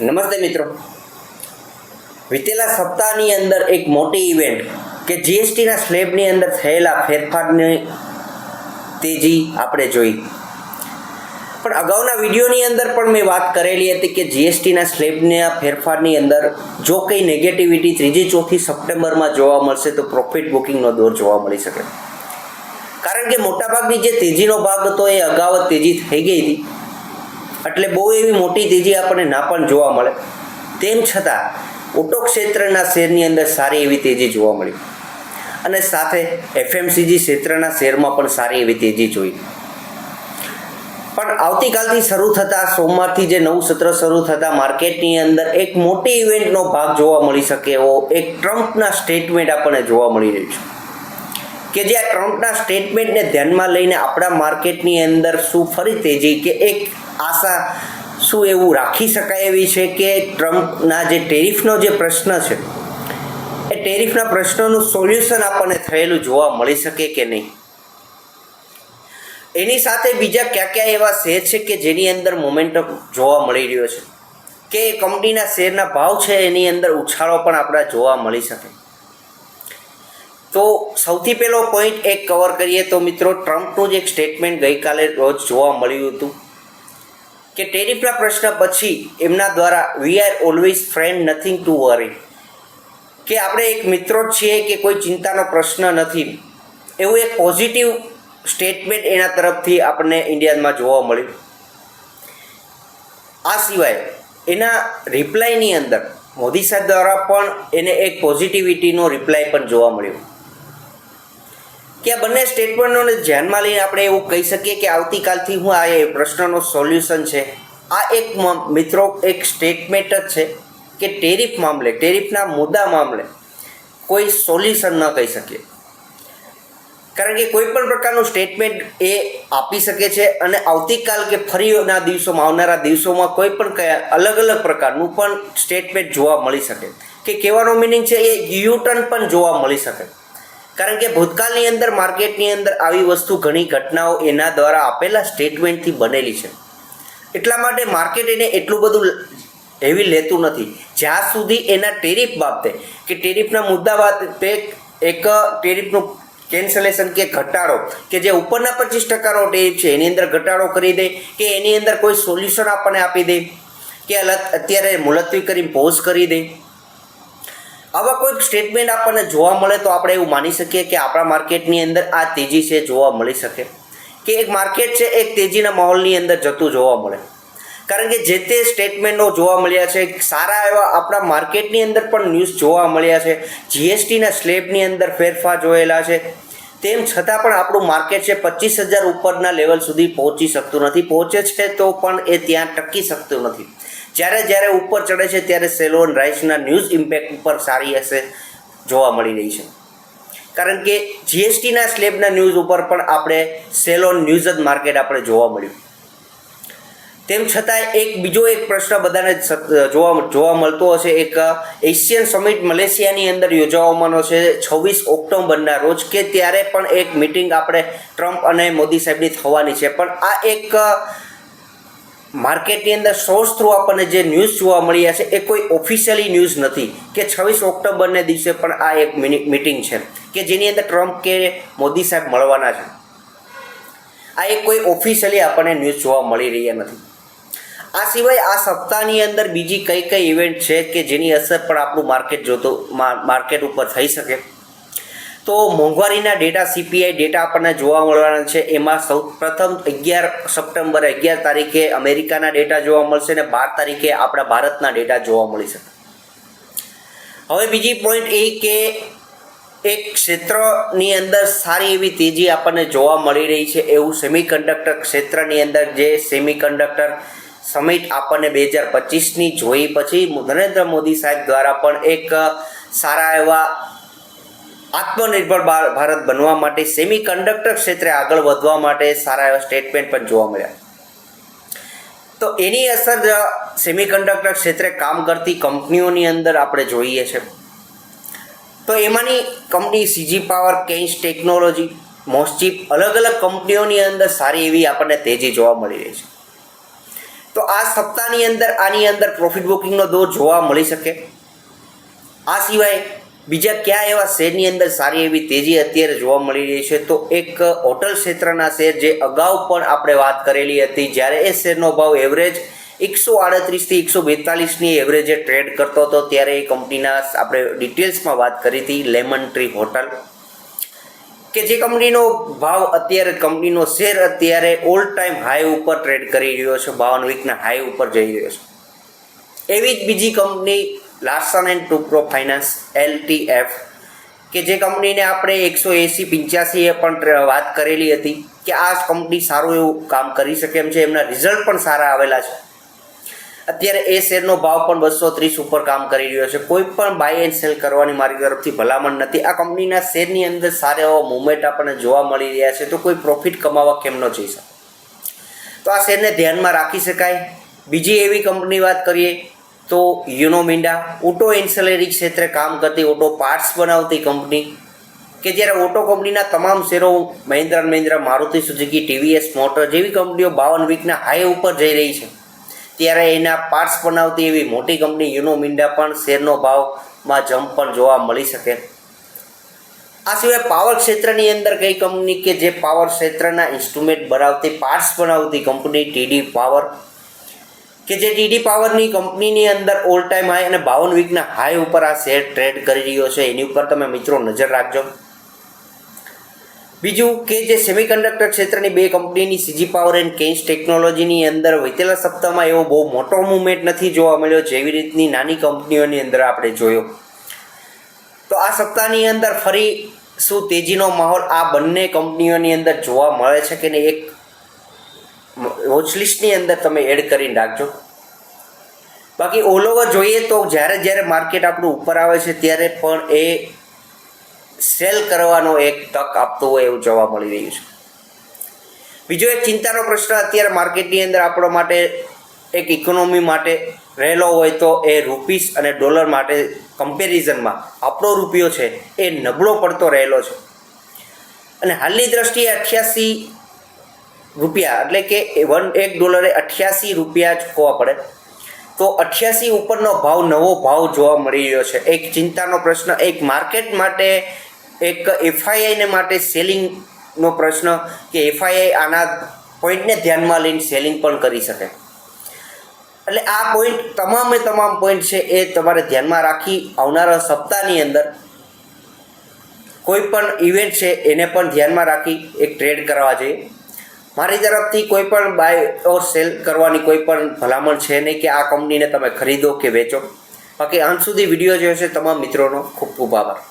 નમસ્તે મિત્રો. વિતેલા સપ્તાહની અંદર એક મોટી ઇવેન્ટ કે જીએસટીના સ્લેબની અંદર થયેલા ફેરફારની તેજી આપણે જોઈ. પણ અગાઉના વિડીયોની અંદર પણ મેં વાત કરેલી હતી કે જીએસટીના સ્લેબના ફેરફારની અંદર જો કંઈ નેગેટિવિટી ત્રીજી, ચોથી સપ્ટેમ્બરમાં જોવા મળશે તો પ્રોફિટ બુકિંગનો દોર જોવા મળી શકે. કારણ કે મોટાભાગની જે તેજીનો ભાગ હતો એ અગાઉ તેજી થઈ ગઈ હતી. એટલે બહુ એવી મોટી તેજી આપણને ના પણ જોવા મળે. તેમ છતાં, ઓટો ક્ષેત્રના શેરની અંદર સારી એવી તેજી જોવા મળી. અને સાથે એફએમસીજી ક્ષેત્રના શેરમાં પણ સારી એવી તેજી જોઈ. પણ આવતીકાલથી શરૂ થતા, સોમવારથી જે નવું સત્ર શરૂ થતા, માર્કેટની અંદર એક મોટી ઇવેન્ટનો ભાગ જોવા મળી શકે એવો એક ટ્રમ્પના સ્ટેટમેન્ટ આપણને જોવા મળી રહ્યું છે. કે જે આ ટ્રમ્પના સ્ટેટમેન્ટને ધ્યાનમાં લઈને આપણા માર્કેટની અંદર શું ફરી તેજી કે એક આશા શું એવું રાખી શકાય એવી છે કે ટ્રમ્પના જે ટેરિફનો જે પ્રશ્ન છે, એ ટેરિફના પ્રશ્નોનું સોલ્યુશન આપણને થયેલું જોવા મળી શકે કે નહીં? એની સાથે બીજા કયા કયા એવા શેર છે કે જેની અંદર મોમેન્ટમ જોવા મળી રહ્યો છે? કે કંપનીના શેરના ભાવ છે એની અંદર ઉછાળો પણ આપણા જોવા મળી શકે? તો સૌથી પહેલો પોઈન્ટ એક કવર કરીએ તો મિત્રો ટ્રમ્પનું જ એક સ્ટેટમેન્ટ ગઈકાલે રોજ જોવા મળ્યું હતું. કે ટેરિફના પ્રશ્ન પછી એમના દ્વારા we are always friend nothing to worry. કે આપણે એક મિત્રો જ છીએ કે કોઈ ચિંતાનો પ્રશ્ન નથી. એવું એક પોઝિટિવ સ્ટેટમેન્ટ એના તરફથી આપણને ઇન્ડિયામાં જોવા મળ્યું. આ સિવાય એના રિપ્લાયની અંદર મોદી સાહેબ દ્વારા પણ એને એક પોઝિટિવિટીનો રિપ્લાય પણ જોવા મળ્યો. કે આ બંને સ્ટેટમેન્ટોને ધ્યાનમાં લઈને આપણે એવું કહી શકીએ કે આવતીકાલથી હું આ એ પ્રશ્નનો સોલ્યુશન છે. આ એક મિત્રો, એક સ્ટેટમેન્ટ જ છે કે ટેરિફ મામલે ટેરિફના મુદ્દા મામલે કોઈ સોલ્યુશન ન કહી શકીએ. કારણ કે કોઈ પણ પ્રકારનું સ્ટેટમેન્ટ એ આપી શકે છે અને આવતીકાલ કે ફરીના દિવસોમાં, આવનારા દિવસોમાં કોઈ પણ કયા અલગ અલગ પ્રકારનું પણ સ્ટેટમેન્ટ જોવા મળી શકે. કે કહેવાનો મિનિંગ છે એ યુટર્ન પણ જોવા મળી શકે. કારણ કે ભૂતકાળની અંદર, માર્કેટની અંદર આવી વસ્તુ ઘણી ઘટનાઓ એના દ્વારા આપેલા સ્ટેટમેન્ટથી બનેલી છે. એટલા માટે માર્કેટ એને એટલું બધું હેવી લેતું નથી. જ્યાં સુધી એના ટેરિફ બાબતે, કે ટેરિફના મુદ્દા બાબતે એક ટેરિફનું કેન્સલેશન કે ઘટાડો, કે જે ઉપરના પચીસ ટકાનો ટેરિફ છે, એની અંદર ઘટાડો કરી દે, કે એની અંદર કોઈ સોલ્યુશન આપણને આપી દે, કે અત્યારે મુલતવી કરી પોઝ કરી દે. આવા કોઈક સ્ટેટમેન્ટ આપણને જોવા મળે તો આપણે એવું માની શકીએ કે આપણા માર્કેટની અંદર આ તેજી છે, જોવા મળી શકે. કે એક માર્કેટ છે, એક તેજીના માહોલની અંદર જતું જોવા મળે. કારણ કે જે તે સ્ટેટમેન્ટો જોવા મળ્યા છે, સારા એવા આપણા માર્કેટની અંદર પણ ન્યૂઝ જોવા મળ્યા છે. જીએસટીના સ્લેબની અંદર ફેરફાર જોયેલા છે. તેમ છતાં પણ આપણું માર્કેટ છે પચીસ હજાર ઉપરના લેવલ સુધી પહોંચી શકતું નથી. પહોંચે છે તો પણ એ ત્યાં ટકી શકતું નથી. જ્યારે જ્યારે ઉપર ચડે છે ત્યારે સેલોન રાઇસના ન્યૂઝ ઇમ્પેક્ટ ઉપર સારી અસર જોવા મળી રહી છે. કારણ કે જીએસટીના સ્લેબના ન્યૂઝ ઉપર પણ આપણે સેલોન ન્યૂઝ જ માર્કેટ આપણે જોવા મળ્યું. તેમ છતાં એક બીજો એક પ્રશ્ન બધાને જોવા જોવા મળતો હશે. એક એશિયન સમિટ મલેશિયાની અંદર યોજાવાનો છે છવ્વીસ ઓક્ટોબરના રોજ કે ત્યારે પણ એક મિટિંગ આપણે ટ્રમ્પ અને મોદી સાહેબની થવાની છે. પણ આ એક માર્કેટની અંદર સોર્સ થ્રુ આપણને જે ન્યૂઝ જોવા મળ્યા છે, એ કોઈ ઓફિશિયલી ન્યૂઝ નથી કે છવ્વીસ ઓક્ટોબરને દિવસે પણ આ એક મિટિંગ છે કે જેની અંદર ટ્રમ્પ કે મોદી સાહેબ મળવાના છે. આ એક કોઈ ઓફિશિયલી આપણને ન્યૂઝ જોવા મળી રહ્યા નથી. આ સિવાય આ સપ્તાહની અંદર બીજી કઈ કઈ ઇવેન્ટ છે કે જેની અસર પણ આપણું માર્કેટ જોતું માર્કેટ ઉપર થઈ શકે? તો મોંઘવારીના ડેટા સીપીઆઈ ડેટા આપણને જોવા મળવાના છે. એમાં સૌ પ્રથમ અગિયાર સપ્ટેમ્બર અગિયાર તારીખે અમેરિકાના ડેટા જોવા મળશે અને બાર તારીખે આપણા ભારતના ડેટા જોવા મળી શકે. હવે બીજી પોઈન્ટ એ કે એક ક્ષેત્રની અંદર સારી એવી તેજી આપણને જોવા મળી રહી છે એવું સેમિકન્ડક્ટર ક્ષેત્રની અંદર જે સેમિકન્ડક્ટર સમિટ આપણને બે હજાર પચીસની જોઈ પછી નરેન્દ્ર મોદી સાહેબ દ્વારા પણ એક સારા એવા આત્મનિર્ભર ભારત બનવા માટે સેમી કંડક્ટર ક્ષેત્રે આગળ વધવા માટે સારા એવા સ્ટેટમેન્ટ પણ જોવા મળ્યા. તો એની અસર સેમી કન્ડક્ટર ક્ષેત્રે કામ કરતી કંપનીઓની અંદર આપણે જોઈએ છે. તો એમાંની company CG Power Kaynes Technology MosChip અલગ અલગ કંપનીઓની અંદર સારી એવી આપણને તેજી જોવા મળી રહી છે. તો આ સપ્તાહની અંદર, આની અંદર પ્રોફિટ બુકિંગનો દોર જોવા મળી શકે. આ સિવાય બીજા કયા એવા શેરની અંદર સારી એવી તેજી અત્યારે જોવા મળી રહી છે? તો એક હોટલ ક્ષેત્રના શેર જે અગાઉ પણ આપણે વાત કરેલી હતી, જ્યારે એ શેરનો ભાવ એવરેજ એકસો આડત્રીસથી એકસો બેતાલીસની એવરેજે ટ્રેડ કરતો હતો, ત્યારે એ કંપનીના આપણે ડિટેલ્સમાં વાત કરી હતી લેમન ટ્રી હોટલ કે જે કંપનીનો ભાવ અત્યારે કંપનીનો શેર અત્યારે ઓલ ટાઈમ હાઈ ઉપર ટ્રેડ કરી રહ્યો છે, બાવન વીકના હાઈ ઉપર જઈ રહ્યો છે. એવી જ બીજી company Larsen and Toubro Finance LTF કે જે કંપનીને આપણે એકસો એંસી પંચ્યાસીએ પણ વાત કરેલી હતી કે આ કંપની સારું એવું કામ કરી શકે એમ છે, એમના રિઝલ્ટ પણ સારા આવેલા છે. અત્યારે એ શેરનો ભાવ પણ બસો ત્રીસ ઉપર કામ કરી રહ્યો છે. કોઈ પણ બાય એન્ડ સેલ કરવાની મારી તરફથી ભલામણ નથી. આ કંપનીના શેરની અંદર સારા એવા મુવમેન્ટ આપણને જોવા મળી રહ્યા છે, તો કોઈ પ્રોફિટ કમાવા કેમ ન જઈ શકે? તો આ શેરને ધ્યાનમાં રાખી શકાય. બીજી એવી કંપની વાત કરીએ તો યુનોમિન્ડા ઓટો એન્સેલરી ક્ષેત્રે કામ કરતી ઓટો પાર્ટ્સ બનાવતી કંપની કે જ્યારે ઓટો કંપનીના તમામ શેરો મહિન્દ્રા મહિન્દ્રા, મારુતિ સુઝુકી, ટીવીએસ, મોટર જેવી કંપનીઓ બાવન વીકના હાઈ ઉપર જઈ રહી છે. ત્યારે એના પાર્ટ્સ બનાવતી એવી મોટી કંપની યુનોમિન્ડા પણ શેરનો ભાવમાં જમ્પ પણ જોવા મળી શકે. આ સિવાય પાવર ક્ષેત્રની અંદર કઈ કંપની કે જે પાવર ક્ષેત્રના ઇન્સ્ટ્રુમેન્ટ બનાવતી પાર્ટ્સ બનાવતી કંપની ટીડી પાવર કે જે ટીડી પાવરની કંપનીની અંદર ઓલ ટાઈમ હાઈ અને બાવન વીકના હાઈ ઉપર આ શેર ટ્રેડ કરી રહ્યો છે. એની ઉપર તમે મિત્રો નજર રાખજો. બીજું કે જે સેમિકન્ડક્ટર ક્ષેત્રની બે કંપનીની સીજી પાવર એન્ડ કેન્સ ટેકનોલોજીની અંદર વિતેલા સપ્તાહમાં એવો બહુ મોટો મુવમેન્ટ નથી જોવા મળ્યો જેવી રીતની નાની કંપનીઓની અંદર આપણે જોયો. તો આ સપ્તાહની અંદર ફરી શું તેજીનો માહોલ આ બંને કંપનીઓની અંદર જોવા મળે છે કે નહીં? એક વોચલિસ્ટની અંદર તમે એડ કરીને રાખજો. બાકી ઓલ ઓવર જોઈએ તો જ્યારે જ્યારે માર્કેટ આપણું ઉપર આવે છે ત્યારે પણ એ સેલ કરવાનો એક તક આપતું હોય એવું જોવા મળી રહ્યું છે. બીજો એક ચિંતાનો પ્રશ્ન અત્યારે માર્કેટની અંદર આપણા માટે એક ઇકોનોમી માટે રહેલો હોય તો એ રૂપીસ અને ડોલર માટે કમ્પેરિઝનમાં આપણો રૂપિયો છે એ નબળો પડતો રહેલો છે. અને હાલની દ્રષ્ટિએ અઠ્યાસી રૂપિયા, એટલે કે વન એક ડોલરે અઠ્યાસી રૂપિયા ચૂકવવા પડે. તો અઠ્યાસી ઉપરનો ભાવ, નવો ભાવ જોવા મળી રહ્યો છે. એક ચિંતાનો પ્રશ્ન, એક માર્કેટ માટે, એક એફઆઈઆઈને માટે સેલિંગનો પ્રશ્ન કે એફઆઈઆઈ આના પોઈન્ટને ધ્યાનમાં લઈને સેલિંગ પણ કરી શકે. એટલે આ પોઈન્ટ તમામે તમામ પોઈન્ટ છે એ તમારે ધ્યાનમાં રાખી આવનારા સપ્તાહની અંદર કોઈ પણ ઇવેન્ટ છે એને પણ ધ્યાનમાં રાખી એક ટ્રેડ કરવા જોઈએ. મારી તરફથી કોઈ પણ બાય ઓર સેલ કરવાની કોઈ પણ ભલામણ છે નહીં કે આ કંપનીને તમે ખરીદો કે વેચો. બાકી અંત સુધી વીડિયો જોયો છે તમામ મિત્રોનો ખૂબ ખૂબ આભાર.